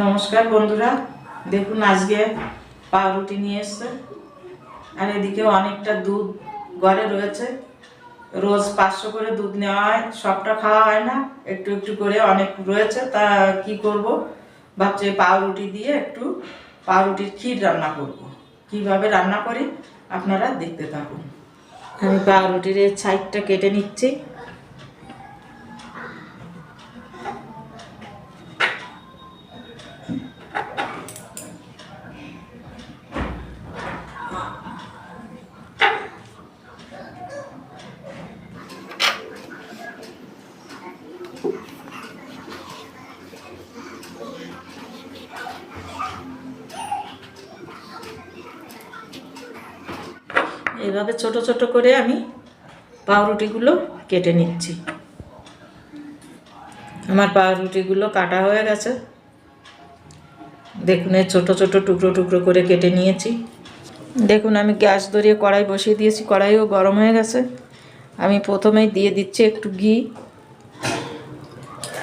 নমস্কার বন্ধুরা। দেখুন, আজকে পাউরুটি নিয়ে এসছে। আর এদিকে অনেকটা দুধ ঘরে রয়েছে। রোজ পাঁচশো করে দুধ নেওয়া হয়। সবটা খাওয়া হয় না। একটু একটু করে অনেক রয়েছে। তা কি করব? ভাবছি পাউরুটি দিয়ে একটু পাউরুটির ক্ষীর রান্না করব। কীভাবে রান্না করি? আপনারা দেখতে থাকুন। আমি পাউরুটির এই সাইডটা কেটে নিচ্ছি। এইভাবে ছোট ছোট করে আমি পাউরুটিগুলো কেটে নিচ্ছি। আমার পাউরুটিগুলো কাটা হয়ে গেছে। দেখুন, এই ছোটো ছোটো টুকরো টুকরো করে কেটে নিয়েছি। দেখুন, আমি গ্যাস ধরিয়ে কড়াই বসিয়ে দিয়েছি। কড়াইও গরম হয়ে গেছে। আমি প্রথমেই দিয়ে দিচ্ছি একটু ঘি।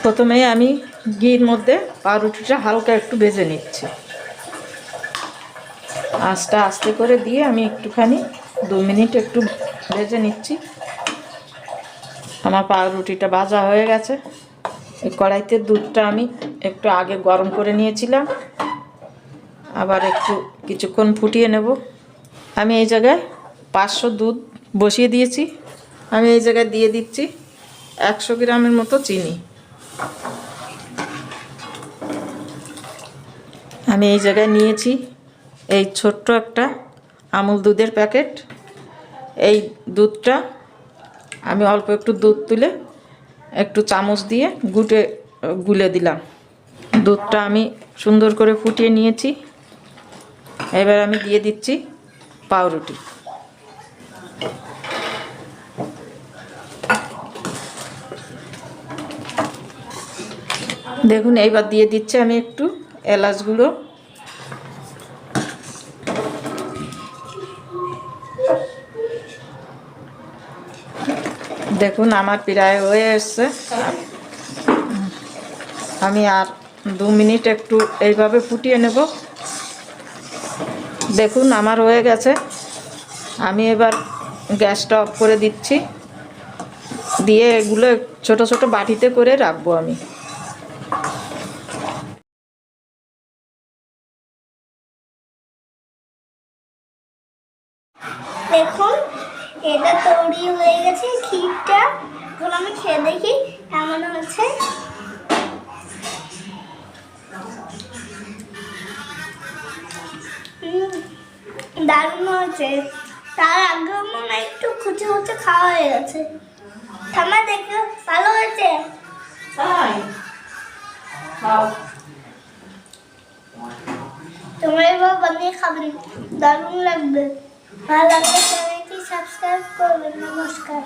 প্রথমেই আমি ঘির মধ্যে পাউরুটিটা হালকা একটু ভেজে নিচ্ছি। আস্তে আস্তে করে দিয়ে আমি একটুখানি দু মিনিট একটু ভেজে নিচ্ছি। আমার পাউরুটিটা ভাজা হয়ে গেছে। এই কড়াইতে দুধটা আমি একটু আগে গরম করে নিয়েছিলাম। আবার একটু কিছুক্ষণ ফুটিয়ে নেব। আমি এই জায়গায় পাঁচশো দুধ বসিয়ে দিয়েছি। আমি এই জায়গায় দিয়ে দিচ্ছি একশো গ্রামের মতো চিনি। আমি এই জায়গায় নিয়েছি এই ছোট্ট একটা আমুল দুধের প্যাকেট। এই দুধটা আমি অল্প একটু দুধ তুলে একটু চামচ দিয়ে গুটে, গুলে দিলাম। দুধটা আমি সুন্দর করে ফুটিয়ে নিয়েছি। এবার আমি দিয়ে দিচ্ছি পাউরুটি। দেখুন, এইবার দিয়ে দিচ্ছি আমি একটু এলাচগুলো। দেখুন, আমার প্রায় হয়ে এসছে। আমি আর দু মিনিট একটু এইভাবে ফুটিয়ে নেব। দেখুন, আমার হয়ে গেছে। আমি এবার গ্যাসটা অফ করে দিচ্ছি। দিয়ে এগুলো ছোট ছোট বাটিতে করে রাখব আমি। দেখুন এটা তৈরি হয়ে গেছে ক্ষীরটা। এখন আমি খেয়ে দেখি কেমন হচ্ছে দারুণ হয়েছে। তার আগে মনে একটু খুচে খুচে খাওয়া হয়ে গেছে। ঠাম্মা দেখে ভালো হয়েছে? তোমরা এবার বানিয়ে খাবেন দারুণ লাগবে। ভালো লাগলে চ্যানেলটি সাবস্ক্রাইব করবেন নমস্কার।